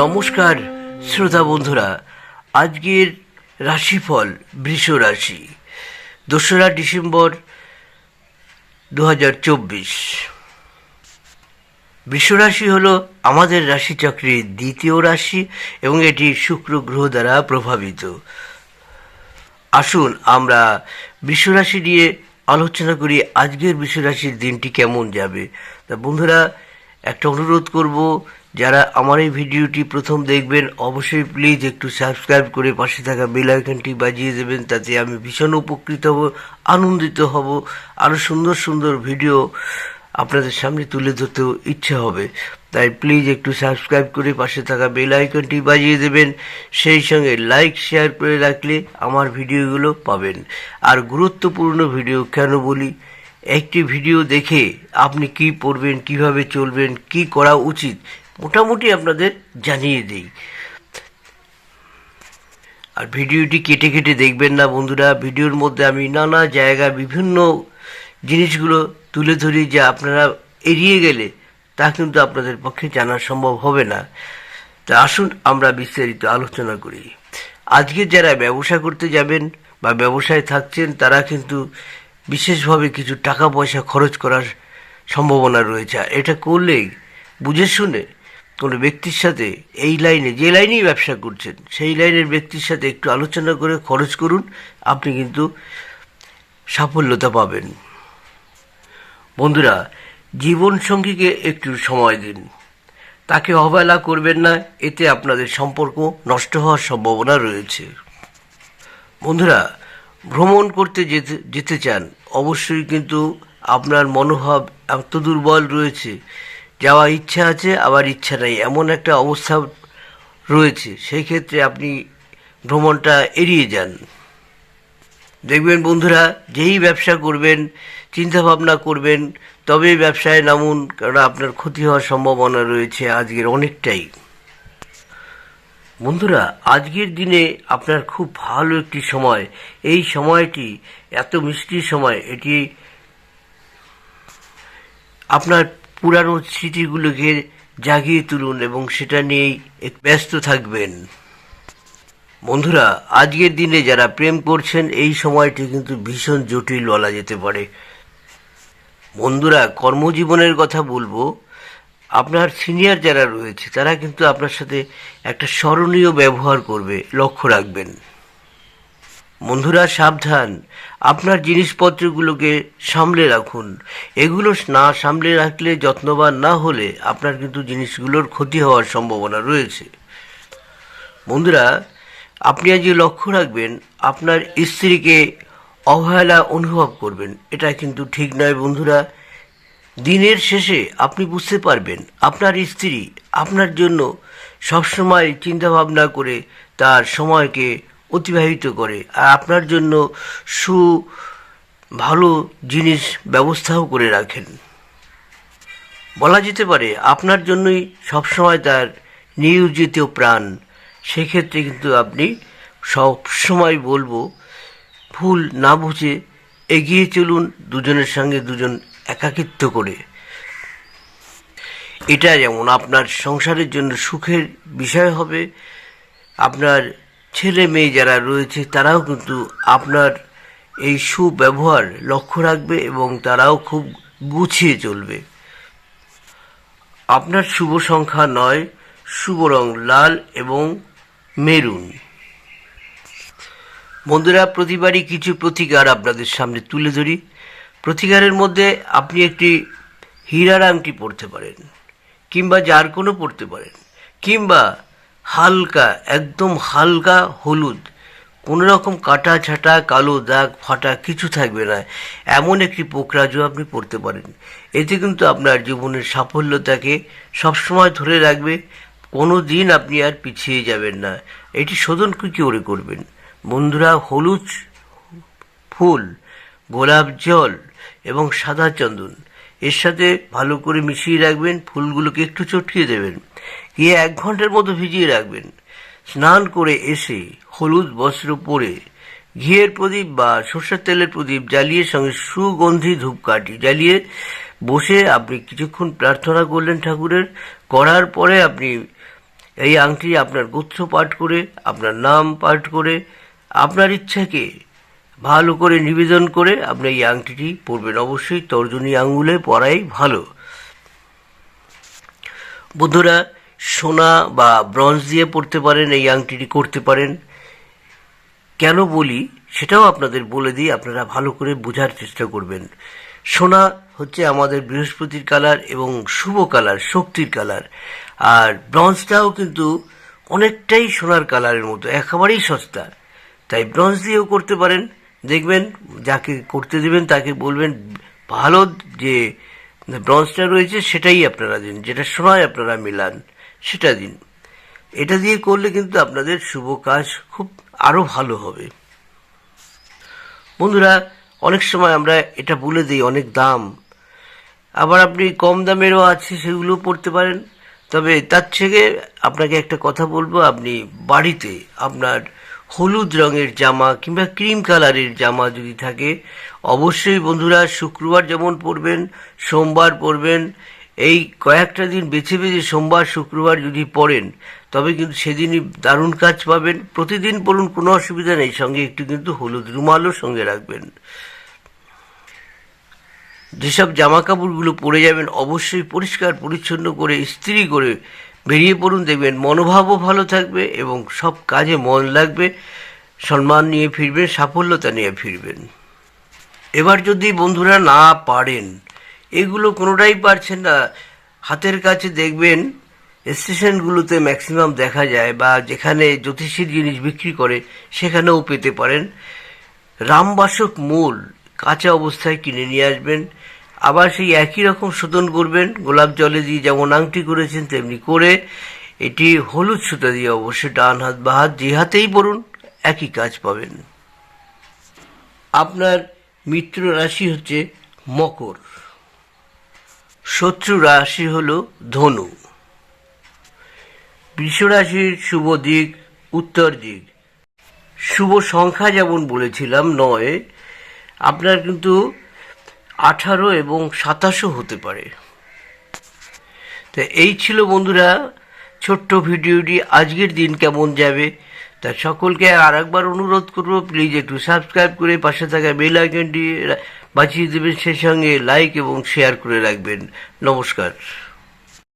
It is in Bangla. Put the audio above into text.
নমস্কার, শ্রোতা বন্ধুরা। আজকের রাশিফল বৃষ রাশি, দোসরা ডিসেম্বর দু হাজার চব্বিশ বৃষরাশি হল আমাদের রাশিচক্রের দ্বিতীয় রাশি এবং এটি শুক্র গ্রহ দ্বারা প্রভাবিত। আসুন আমরা বৃষরাশি নিয়ে আলোচনা করি, আজকের বৃষরাশির দিনটি কেমন যাবে। তা বন্ধুরা, একটা অনুরোধ করব যারা আমার এই ভিডিওটি প্রথম দেখবেন, অবশ্যই প্লিজ একটু সাবস্ক্রাইব করে পাশে থাকা বেল আইকনটি বাজিয়ে দেবেন, তাতে আমি ভীষণ উপকৃত হব, আনন্দিত হব আরও সুন্দর সুন্দর ভিডিও আপনাদের সামনে তুলে ধরতেও ইচ্ছে হবে। তাই প্লিজ একটু সাবস্ক্রাইব করে পাশে থাকা বেল আইকনটি বাজিয়ে দেবেন, সেই সঙ্গে লাইক শেয়ার করে রাখলে আমার ভিডিওগুলো পাবেন। আর গুরুত্বপূর্ণ ভিডিও কেন বলি, একটি ভিডিও দেখে আপনি কি পড়বেন, কীভাবে চলবেন, কি করা উচিত মোটামুটি আপনাদের জানিয়ে দিই। আর ভিডিওটি কেটে কেটে দেখবেন না বন্ধুরা। ভিডিওর মধ্যে আমি নানা জায়গায় বিভিন্ন জিনিসগুলো তুলে ধরি যে আপনারা এড়িয়ে গেলে তা কিন্তু আপনাদের পক্ষে জানা সম্ভব হবে না। তা আসুন আমরা বিস্তারিত আলোচনা করি। আজকে যারা ব্যবসা করতে যাবেন বা ব্যবসায় থাকছেন, তারা কিন্তু বিশেষভাবে কিছু টাকা পয়সা খরচ করার সম্ভাবনা রয়েছে। এটা করলেই বুঝে শুনে কোনো ব্যক্তির সাথে এই লাইনে, যে লাইনেই ব্যবসা করছেন, সেই লাইনের ব্যক্তির সাথে একটু আলোচনা করে খরচ করুন, আপনি কিন্তু সাফল্যতা পাবেন। বন্ধুরা, জীবন সঙ্গীকে একটু সময় দিন। তাকে অবহেলা করবেন না, এতে আপনাদের সম্পর্ক নষ্ট হওয়ার সম্ভাবনা রয়েছে। বন্ধুরা, ভ্রমণ করতে যেতে যেতে চান, অবশ্যই কিন্তু আপনার মনোভাব এত দুর্বল রয়েছে যাওয়া ইচ্ছা আছে, আবার ইচ্ছা নেই। এমন একটা অবস্থা রয়েছে। সেই ক্ষেত্রে আপনি ভ্রমণটা এড়িয়ে যান। দেখবেন বন্ধুরা, যেই ব্যবসা করবেন চিন্তা ভাবনা করবেন তবে ব্যবসায় নামুন কারণ আপনার ক্ষতি হওয়ার সম্ভাবনা রয়েছে আজকের অনেকটাই। বন্ধুরা, আজকের দিনে আপনার খুব ভালো একটি সময়। এই সময়টি, এত মিষ্টি সময়, এটি আপনার পুরানো স্মৃতিগুলোকে জাগিয়ে তুলুন এবং সেটা নিয়েই ব্যস্ত থাকবেন। বন্ধুরা, আজকের দিনে যারা প্রেম করছেন, এই সময়টি কিন্তু ভীষণ জটিল বলা যেতে পারে। বন্ধুরা, কর্মজীবনের কথা বলব। আপনার সিনিয়র যারা রয়েছে, তারা কিন্তু আপনার সাথে একটা স্মরণীয় ব্যবহার করবে। লক্ষ্য রাখবেন। বন্ধুরা, সাবধান। আপনার জিনিসপত্রগুলোকে সামলে রাখুন। এগুলো না সামলে রাখলে, যত্নবান না হলে আপনার কিন্তু জিনিসগুলোর ক্ষতি হওয়ার সম্ভাবনা রয়েছে। বন্ধুরা, আপনি আজ লক্ষ্য রাখবেন, আপনার স্ত্রীকে অবহেলা অনুভব করবেন। এটা কিন্তু ঠিক নয় বন্ধুরা। দিনের শেষে আপনি বুঝতে পারবেন, আপনার স্ত্রী আপনার জন্য সবসময় চিন্তাভাবনা করে তার সময়কে অতিবাহিত করে। আর আপনার জন্য সু ভালো জিনিস ব্যবস্থাও করে রাখেন। বলা যেতে পারে, আপনার জন্যই সবসময় তার নিয়োজিত প্রাণ। সেক্ষেত্রে কিন্তু আপনি সব সময় বলব, ভুল না বুঝে এগিয়ে চলুন দুজনের সঙ্গে দুজন একাকিত্ব করে। এটা যেমন আপনার সংসারের জন্য সুখের বিষয় হবে, আপনার ছেলে মেয়ে যারা রয়েছে, তারাও কিন্তু আপনার এই সুব্যবহার লক্ষ্য রাখবে এবং তারাও খুব গুছিয়ে চলবে। আপনার শুভ সংখ্যা নয়, শুভ রং লাল এবং মেরুন। বন্ধুরা, প্রতিবারই কিছু প্রতিকার আপনাদের সামনে তুলে ধরি। প্রতিকারের মধ্যে আপনি একটি হীরার আংটি পরতে পারেন, কিংবা যার কোনো পরতে পারেন, কিংবা হালকা, একদম হালকা হলুদ। কোনো রকম কাটা, ছাটা, কালো দাগ, ফাটা কিছু থাকবে না। এমন একটি পোকরাজও আপনি পড়তে পারেন। এতে কিন্তু আপনার জীবনের সাফল্যতাকে সবসময় ধরে রাখবে। কোনো দিন আপনি আর পিছিয়ে যাবেন না। এটি শোধন কী করে করবেন? বন্ধুরা, হলুদ ফুল, গোলাপ জল এবং সাদা চন্দন, এর সাথে ভালো করে মিশিয়ে রাখবেন। ফুলগুলোকে একটু চটকিয়ে দেবেন। গিয়ে এক ঘণ্টার মতো ভিজিয়ে রাখবেন। স্নান করে এসে হলুদ বস্ত্র পরে ঘিয়ের প্রদীপ বা সর্ষের তেলের প্রদীপ জ্বালিয়ে সঙ্গে সুগন্ধি ধূপকাঠি জ্বালিয়ে বসে আপনি কিছুক্ষণ প্রার্থনা করলেন ঠাকুরের। করার পরে আপনি এই আংটি আপনার গোত্র পাঠ করে, আপনার নাম পাঠ করে, আপনার ইচ্ছাকে ভালো করে নিবেদন করে আপনি এই আংটিটি পরবেন। অবশ্যই তর্জনী আঙ্গুলে পরাই ভালো। বন্ধুরা সোনা বা ব্রঞ্জ দিয়ে পড়তে পারেন, এই আংটিটি করতে পারেন। কেন বলি, সেটাও আপনাদের বলে দিই, আপনারা ভালো করে বোঝার চেষ্টা করবেন। সোনা হচ্ছে আমাদের বৃহস্পতির কালার এবং শুভ কালার, শক্তির কালার। আর ব্রঞ্জটাও কিন্তু অনেকটাই সোনার কালারের মতো, একেবারেই সস্তা। তাই ব্রঞ্জ দিয়েও করতে পারেন। দেখবেন, যাকে করতে দেবেন তাকে বলবেন, ভালো যে ব্রঞ্জটা রয়েছে সেটাই আপনারা দিন, যেটা সোনায় আপনারা মিলান। সেটা দিন। এটা দিয়ে করলে কিন্তু আপনাদের শুভ কাজ খুব আরও ভালো হবে। বন্ধুরা, অনেক সময় আমরা এটা বলে দিই, অনেক দাম। আবার আপনি কম দামেরও আছে সেগুলো পড়তে পারেন। তবে তার থেকে আপনাকে একটা কথা বলব, আপনি বাড়িতে আপনার হলুদ রঙের জামা কিংবা ক্রিম কালারের জামা যদি থাকে, অবশ্যই বন্ধুরা শুক্রবার যেমন পরবেন, সোমবার পরবেন এই কয়েকটা দিন বেছে বেছে সোমবার, শুক্রবার যদি পড়েন, তবে কিন্তু সেদিনই দারুণ কাজ পাবেন। প্রতিদিন পড়ুন কোনো অসুবিধা নেই। সঙ্গে একটু কিন্তু হলুদ রুমালও সঙ্গে রাখবেন। যেসব জামা কাপড়গুলো পরে যাবেন, অবশ্যই পরিষ্কার, পরিচ্ছন্ন করে, ইস্ত্রি করে বেরিয়ে পড়ুন। দেখবেন মনোভাবও ভালো থাকবে এবং সব কাজে মন লাগবে। সম্মান নিয়ে ফিরবেন, সাফল্যতা নিয়ে ফিরবেন। এবার যদি বন্ধুরা না পারেন এগুলো কোনোটাই পারছেন না। হাতের কাছে দেখবেন, স্টেশনগুলোতে ম্যাক্সিমাম দেখা যায় বা যেখানে জ্যোতিষীর জিনিস বিক্রি করে, সেখানেও পেতে পারেন। রামবাসক মূল কাঁচা অবস্থায় কিনে নিয়ে আসবেন। আবার সেই একই রকম শোধন করবেন, গোলাপ জলে দিয়ে যেমন আংটি করেছেন, তেমনি করে। এটি হলুদ সুতা দিয়ে অবশ্যই ডান হাত বা হাত যে হাতেই পড়ুন, একই কাজ পাবেন। আপনার মিত্র রাশি হচ্ছে মকর। শত্রু রাশি হল ধনু। বৃষ রাশির শুভ দিক, উত্তর দিক। শুভ সংখ্যা যেমন বলেছিলাম নয়, আপনার কিন্তু আঠারো এবং সাতাশও হতে পারে। তো এই ছিল বন্ধুরা ছোট্ট ভিডিওটি, আজকের দিন কেমন যাবে? তা সকলকে আর একবার অনুরোধ করব প্লিজ একটু সাবস্ক্রাইব করে পাশে থাকা বেল আইকনটি বাঁচিয়ে দেবেন সেই সঙ্গে লাইক এবং শেয়ার করে রাখবেন। নমস্কার।